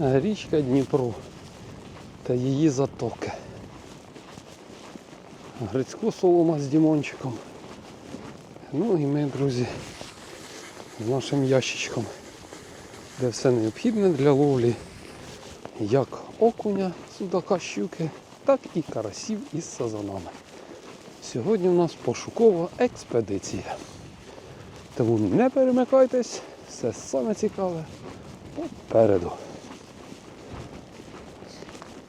річка Дніпро та її затоки. Грицько солома з Дімончиком. Ну і ми, друзі, з нашим ящичком, де все необхідне для ловлі, як окуня, судака, щуки, так і карасів із сазанами. Сьогодні у нас пошукова експедиція. Тому не перемикайтесь, все саме цікаве попереду.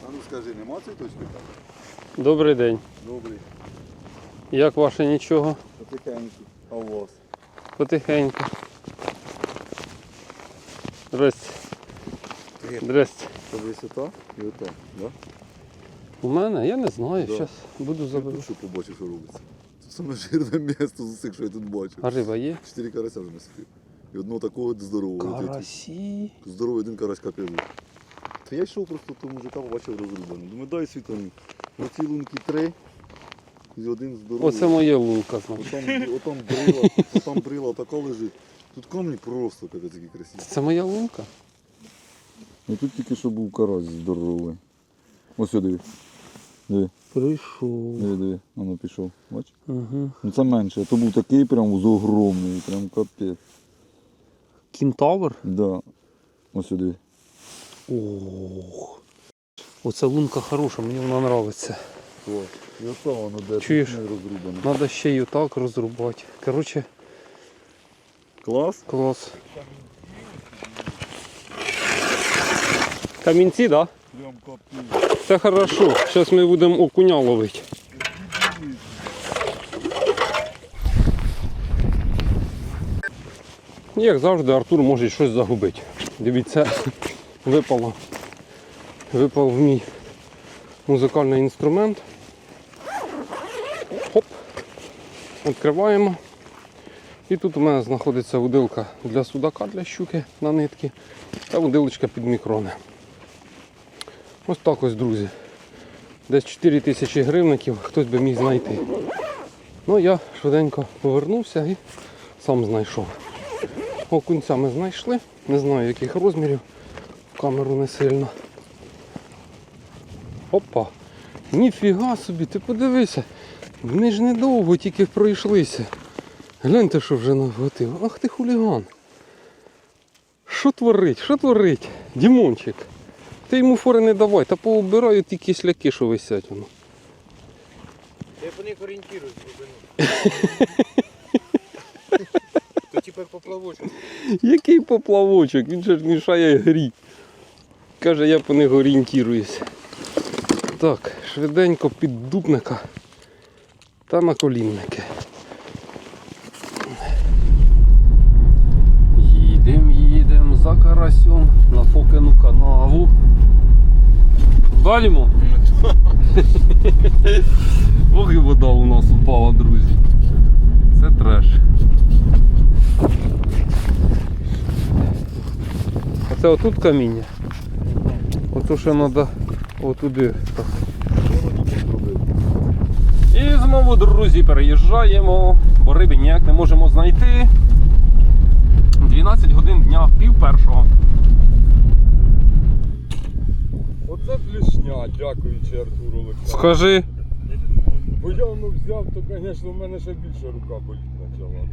А ну скажи, нема цвіточки там? Добрий день. Добрий. Як ваше нічого? Потихеньку. А у вас? Потихеньку. Здрасте. Здрасте. Це висота і ота, да? У мене? Я не знаю. Да. Зараз буду забирати. що побачив, що робиться. Це саме жирне місто з усіх, що я тут бачив. А риба є? Чотири карася вже насипів. І одного такого здорового. Карасі. Здоровий один карась кажу. Та я йшов просто того мужика, побачив розрубаний. Думаю, дай. На ці лунки три. І один здоровий. Оце моя лунка, значить. Отам, отам брила, отам брила така лежить. Тут камні просто капець такі красиві. Це моя лунка? Ну тут тільки що був карась здоровий. Ось сюди. диви. Диви, Прийшов. диви, диви. Воно пішов. Бач? Угу. Ну це менше, а то був такий прям з огромний, прям капець. Кінтавр? Да. Ось сюди. Ох. Оце лунка хороша, мені вона подобається. Чуєш? Треба ще й отак розрубати. Коротше, Клас? клас. Камінці, так? Да? Це хорошо. Зараз ми будемо окуня ловити. Як завжди, Артур може щось загубити. Дивіться, випало. Випав мій музикальний інструмент. Хоп. Відкриваємо. І тут у мене знаходиться удилка для судака, для щуки на нитки та удилочка під мікрони. Ось так ось, друзі. Десь 4 тисячі гривників хтось би міг знайти. Ну я швиденько повернувся і сам знайшов. Окунця ми знайшли. Не знаю яких розмірів. Камеру не сильно. Опа! Ніфіга собі, ти подивися. Вони ж недовго тільки пройшлися. Гляньте, що вже наготив. Ах ти хуліган. Що творить? Що творить? Дімончик. Ти йому фори не давай, та поубираю ті кисляки, що висять воно. Я по них орієнтируюсь глибину. То типа поплавочок. Який поплавочок, він же ж мішає грі. Каже, я по них орієнтуюсь. Так, швиденько під дупника та на колінники. Їдем, їдем за карасем на Фокену канаву. Валімо? Ох вода у нас упала, друзі. Це треш. А це отут каміння. Ото ще треба отуди. Так. І знову, друзі, переїжджаємо, бо риби ніяк не можемо знайти. 12 годин дня, пів першого. Оце плюшня, дякуючи Артуру Олександру. Скажи, Бо я воно взяв, то, звісно, в мене ще більше рука боліть почала.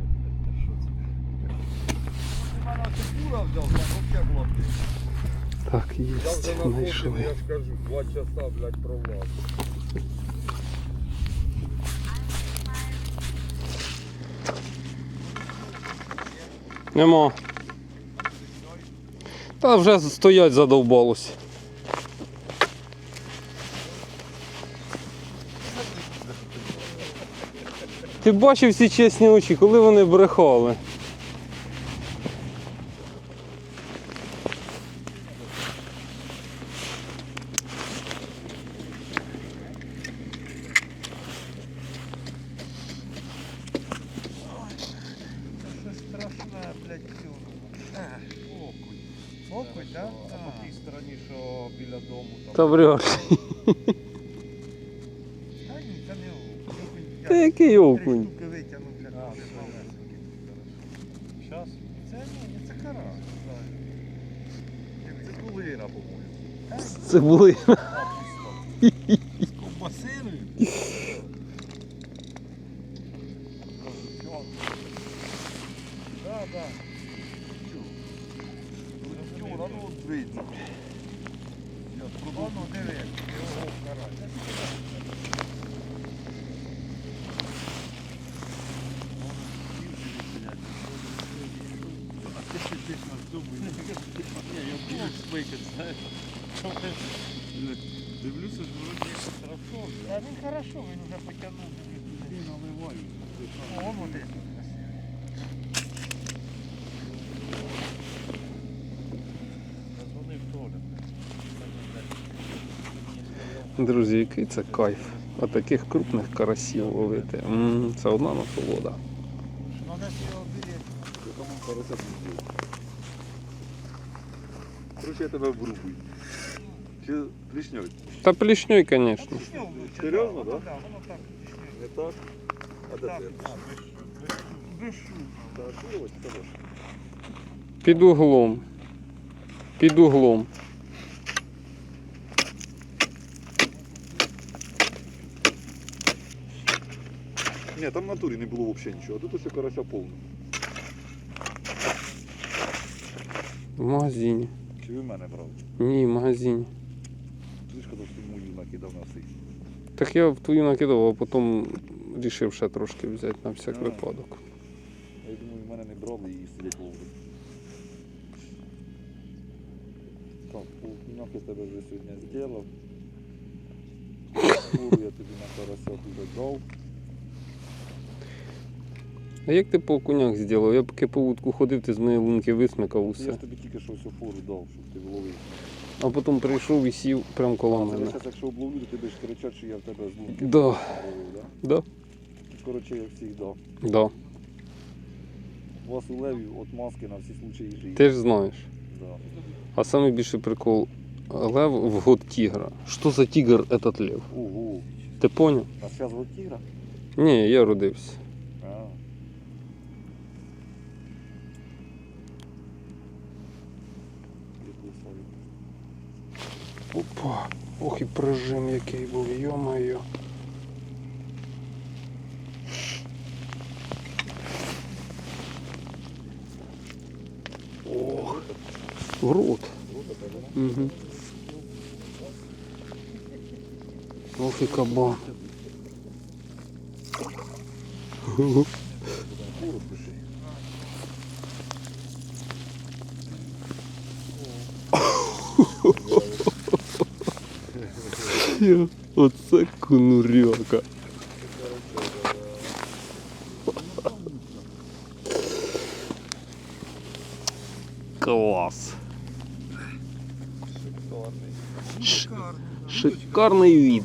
Фура взяв, там взагалі була так, є, Я вже на знайшли. я ж кажу, два часа, блядь, провал. Нема. Та вже стоять задовбалось. Ти бачив ці чесні очі, коли вони брехали? Та вряд. Та ні, це не окунь. Та який Три окунь? штуки витягнув, блядь, а, малесенький. Щас? Це ні, це карась. Це кулира був. З цибули. Ковбасиною. Да, да. Юра, ну дивіться. А ти знаєш. Дивлюся, що вроді хорошо. Та він хорошо, він Друзі, який це кайф. Отаких крупних карасів ловити. М, Це одна насолода. Короче, я тебе обрубую. Чи плішньою? Та плішньой, звісно. Серйозно, да? да? Так. Не так? А де Так, так. Так, ну. Під углом. Під углом. Ні, там в натурі не було взагалі нічого. А тут ось карася повно. В магазині. Чи ви мене брали? Ні, в магазині. Ти ж казав, що ти мою накидав на сись. Так я в твою накидав, а потім вирішив ще трошки взяти на всяк А. випадок. Я думаю, в мене не брали і сидять ловлять. Так, полкіняки з тебе вже сьогодні зробив. Куру я тобі на карася туди дав. А як ти по окунях зробив? Я поки по вудку ходив, ти з моєї лунки висмикав Я ж тобі тільки що всю фору дав, щоб ти вловив. А потім прийшов і сів прямо коло Я мене. зараз, якщо обловлю, то ти будеш кричати, що я в тебе з лунки Да. ловив, да? Да? Коротше, як завжди. Да. У вас у левів от маски на всі случаї життя. Ти ж знаєш. Да. А самый більший прикол. Лев в год тигра. Что за тигр этот лев? Ого. Ти понял? А зараз от тігра? Ні, я родився. Опа. Ох і прижим який був, йо-моє. Ох. В. Угу. Ох і кабан. Фуру пиши. Оце кунуряка. Клас. Ш- Шикарний від.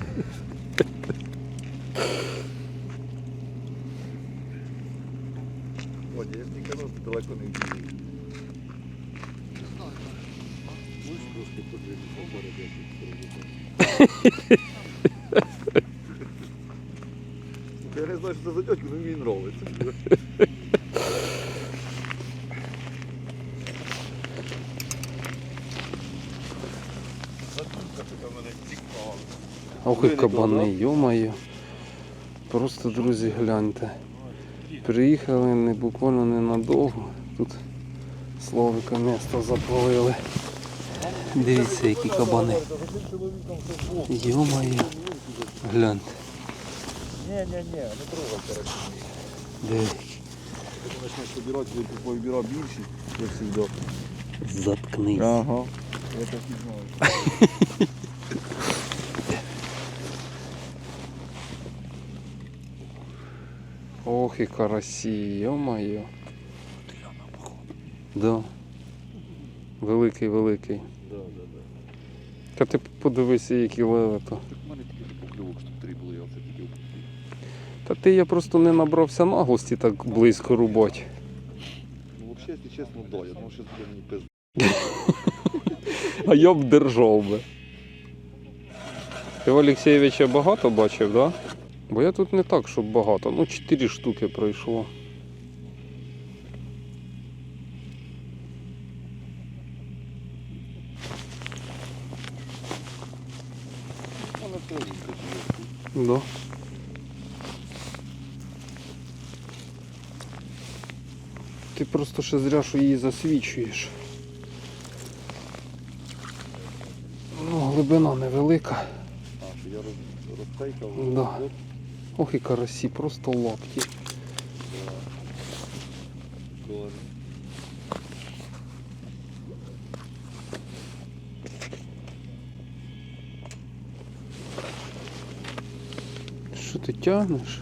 кабани, йо-моє. Просто, друзі, гляньте. Приїхали не буквально ненадовго. Тут Словика місто запалили. Дивіться, які кабани. Йо-моє. Гляньте. Ні-ні-ні, не трогай, коротше. Де почнеш вибирати, повибирав більші, як завжди. заткнись. Ага. Я так і знаю. Ох і карасі, йо-моє. Да. Великий, великий. Да, да, да. Та ти подивися, які леви то. Так в мене тільки покльовок штук три було, я все тільки опустив. Та ти я просто не набрався наглості так близько рубать. Ну, взагалі, якщо чесно, да, я думав, що це мені пизда. А я б держав би. Ти в Олексєєвича багато бачив, да? Бо я тут не так, щоб багато. Ну, 4 штуки пройшло. Да. Ти просто ще зря, що її засвічуєш. Ну, глибина невелика. А, що я роз- розтейкав. Да. Ох і карасі, просто лапті. Що ти тягнеш?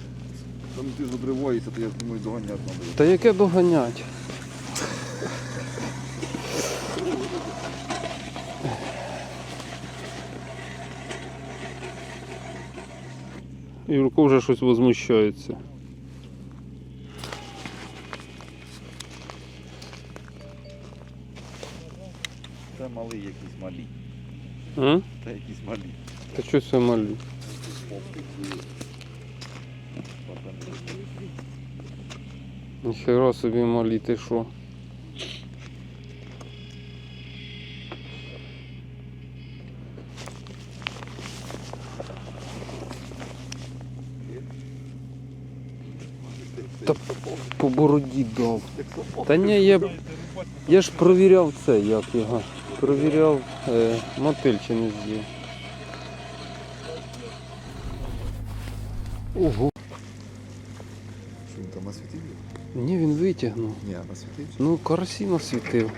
Там ти ж то я думаю, доганяти треба. Та яке доганять? Юрко вже щось возмущається. Це малий якісь малі. А? Це якісь малі. Та що це малю? Ніхера собі малі, ти що? Та по бороді дав. Та ні, я, я ж провіряв це, як його. Провіряв е, мотиль чи не з'їв. Ого. Що він там насвітив? Ні, він витягнув. Ні, насвітив. Ну, карасі насвітив.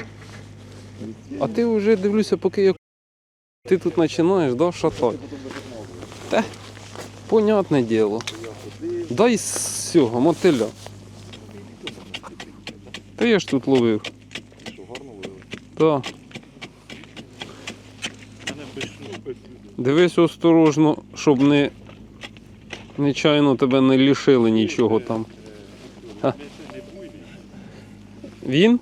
А ти вже дивлюся, поки я ти тут починаєш, да, шатати. Понятне діло. Дай з цього мотиля. Та я ж тут ловив. Що гарно вивели? Так. Дивись осторожно, щоб не нечайно тебе не лишили нічого там. А? Він?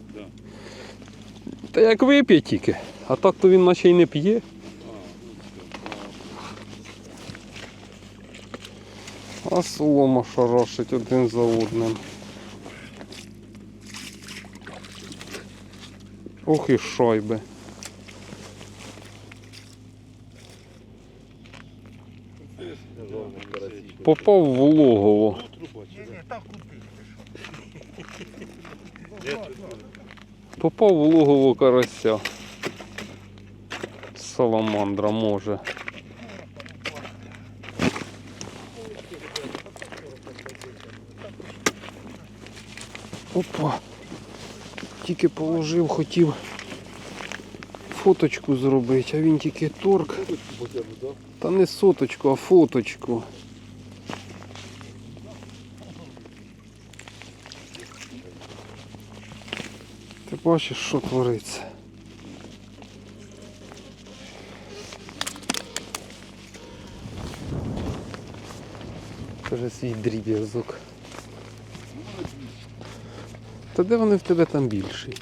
Та як вип'є тільки. А так то він наче й не п'є. А солома шарашить один за одним. Ох і шайби. Попав в логово. Попав в логово карася. Саламандра може. Опа. Тільки положив, хотів фоточку зробити, а він тільки торк. Та не соточку, а фоточку. Ти бачиш, що твориться. Каже свій дріб'язок. Та де вони в тебе там більші?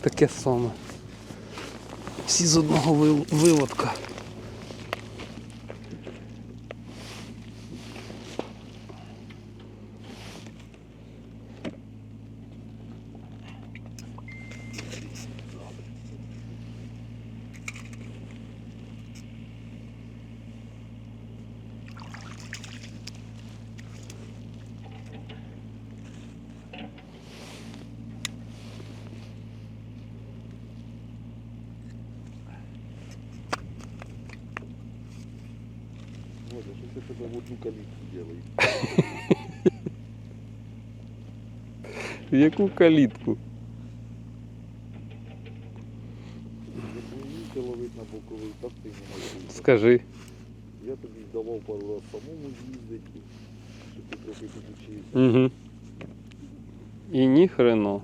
Таке саме. Всі з одного вил- виводка. Що це тебе в одну калітку делають? В яку калітку? Як вмієте на боковий, так ти не можеш. Скажи. Я тобі давав пару раз самому з'їздити, щоб ти трохи підучився. Угу. І ні хрено.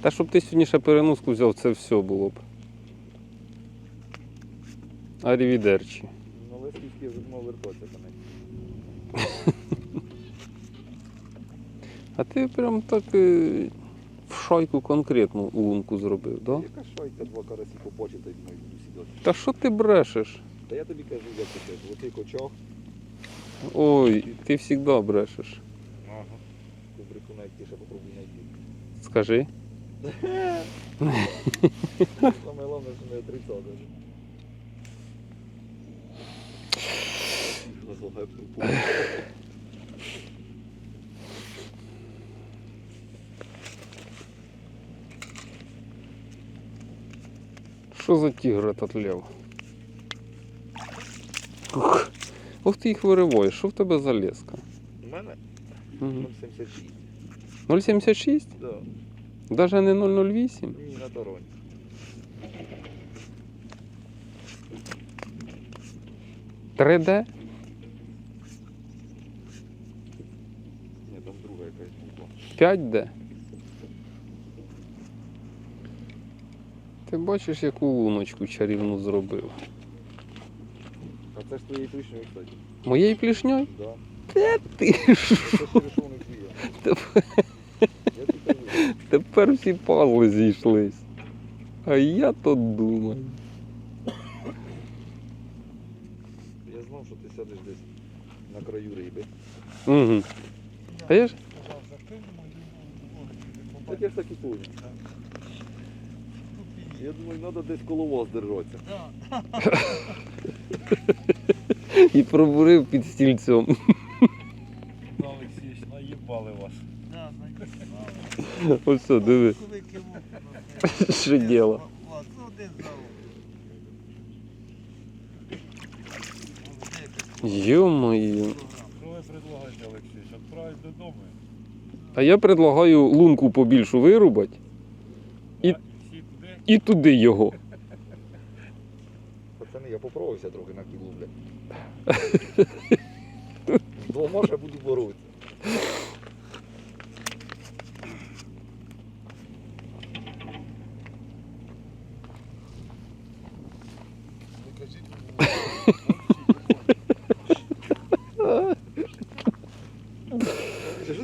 Та щоб ти сьогодні ще переноску взяв, це все було б. Арівідерчі. На Лесківський вже мав вертатися до неї. А ти прям так е, в шайку конкретну лунку зробив, да? Яка шайка, два карасі побачив, та й думаю, буду сідати. Та що ти брешеш? Та я тобі кажу, як це кажу, оцей кочок, Ой, ти завжди брешеш. Ага. кубрику знайти, ще попробуй знайти. Скажи. Саме головне, що не отрицав даже. Слухай, Що за тігр этот лев? Ух, Ох ти їх вириваєш, що в тебе за леска? У мене Угу. 0,76. 0,76? Да. Даже не 0,08? Ні, на тороні. Три д Ні, там друга якась буква. 5D? Ти бачиш, яку луночку чарівну зробив? А це ж твоєї точної, кстати. Моєю плішньою? Да. Ти твоє. Я тобі кажу. Тепер всі пазли зійшлись. А я то думаю. Я знав, що ти сядеш десь на краю риби. Угу. А я ж Так я ж так і понял. Я думаю, треба десь коло вас держатися. і пробурив під стільцем. Да, Олексійович, наїбали вас. Ось все, диви, що діло. Йо-моє. Що ви предлагаєте, Олексійович? Відправити додому? А я предлагаю лунку побільшу вирубати І- і туди його. Пацани, я попробувався трохи на кілу, блядь. Двома ще буду боротися. Що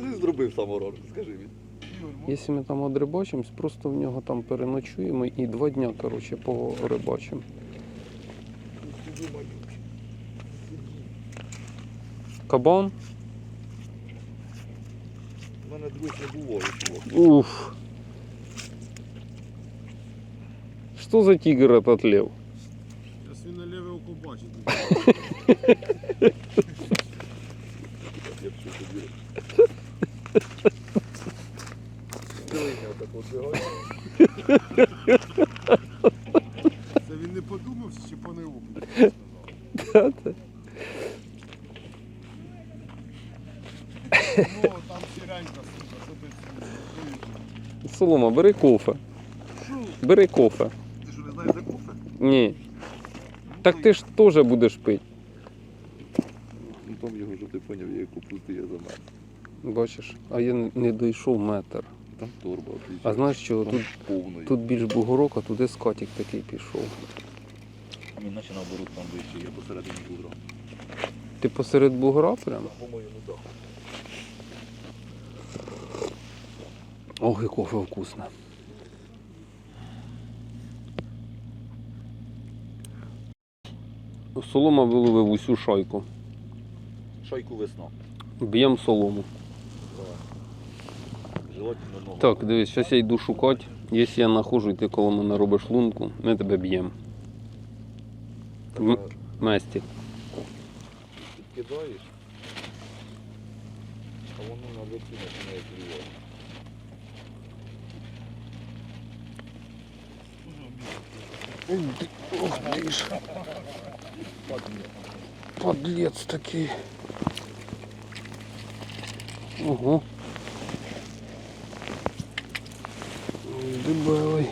зробив саморож? Скажи мені. Якщо ми там одрибачимось, просто в нього там переночуємо і два дня, коротше, порибачимо. Кабан? У мене не було. Уф. Что за тигр этот лев? На ліве око бачить. Я б Це він не подумав, чи по не око. Да-да. Ну, там сіренька, сука, сидить. Солома, бери кофе. Бери кофе. Ти що не знаєш, де кофе? Ні. Так ти ж теж будеш пити. Ну там його, щоб ти поняв, я яку пусти, я замерз. Бачиш, а я не- дійшов метр. Там торба. А знаєш що? Тут, повної. тут більш бугорок, а туди скатик такий пішов. Ні, наче наоборот там вище, я посередині бугра. Ти посеред бугора прямо? По-моєму, так. Ох, і кофе вкусне. Солома виловив усю шайку. Шайку весна. Б'ємо солому. Так, дивись, зараз я йду шукати. Якщо я знаходжу, і ти коло мене робиш лунку, ми тебе б'ємо. М- Месті. Кидаєш, а воно на верху починає клювати. Ох ти ж. Подлец такий. Ого. Дебелий.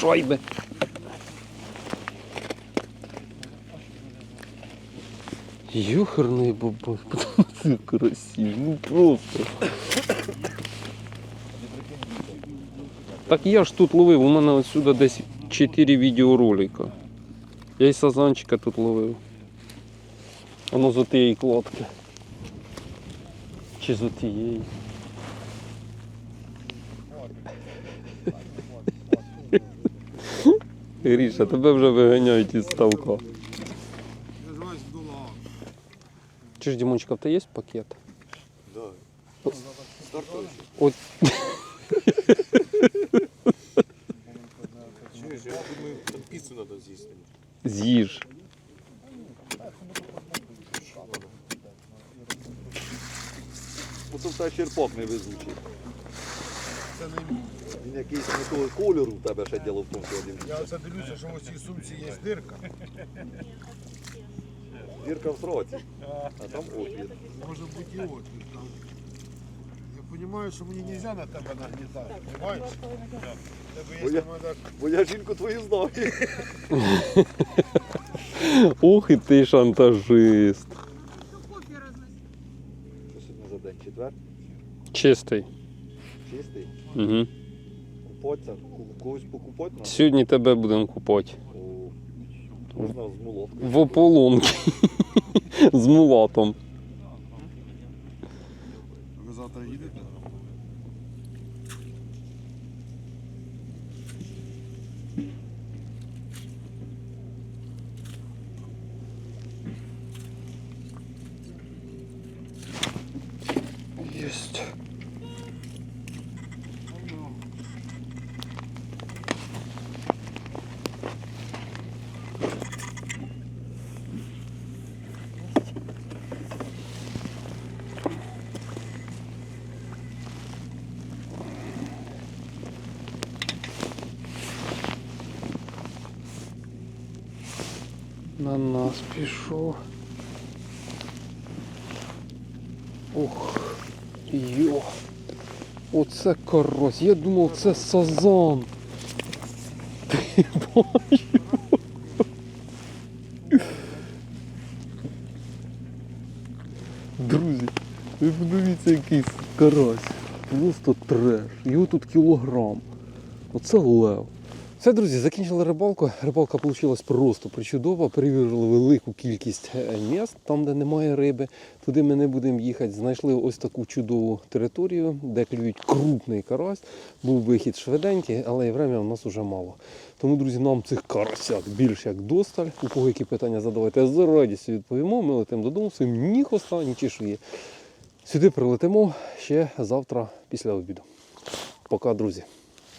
Шайби. Юхерний бабай, це красивий, ну просто. Так я ж тут ловив, у мене отсюда десь 4 відеоролика. Я й сазанчика тут ловив. Воно з отієї кладки. Чи з отієї. Гріша, тебе вже виганяють із ставка. Чи ж Дімончика, в тебе є пакет? Да. Стартуючи. От Чуєш, я думаю, треба з'їсти. з'їж. Оце в тебе. Це не мій. Він якийсь не того кольору у тебе ще діло в тому, що один. Я оце дивлюся, що в цій сумці є дирка. Дірка в сроці, а там отвір. Може бути і отвір там. Я розумію, що мені не можна на тебе нагнітати, розумієш? Бо я- Бо я жінку твою знаю. Ох і ти шантажист. Що сьогодні за день? Четвер? Чистий. Чистий? Угу. Купаться? Когось покупати? Сьогодні тебе будемо купати. Можна з молоткою. В ополонки. З мулатом. Єсть. На нас пішов. Оце карась. Я думав, це сазан. Ти бачиш? Друзі, ви подивіться якийсь карась. Просто треш. Його тут кілограм. Оце лев. Все, друзі, закінчили рибалку. Рибалка вийшла просто причудова. Перевірили велику кількість е, міст, там, де немає риби. Туди ми не будемо їхати. Знайшли ось таку чудову територію, де клюють крупний карась. Був вихід швиденький, але і время у нас вже мало. Тому, друзі, нам цих карасят більш як досталь. У кого які питання задавайте, з радістю відповімо. Ми летимо додому, своїм ні хвоста, ні чешує. Сюди прилетимо ще завтра після обіду. Пока, друзі.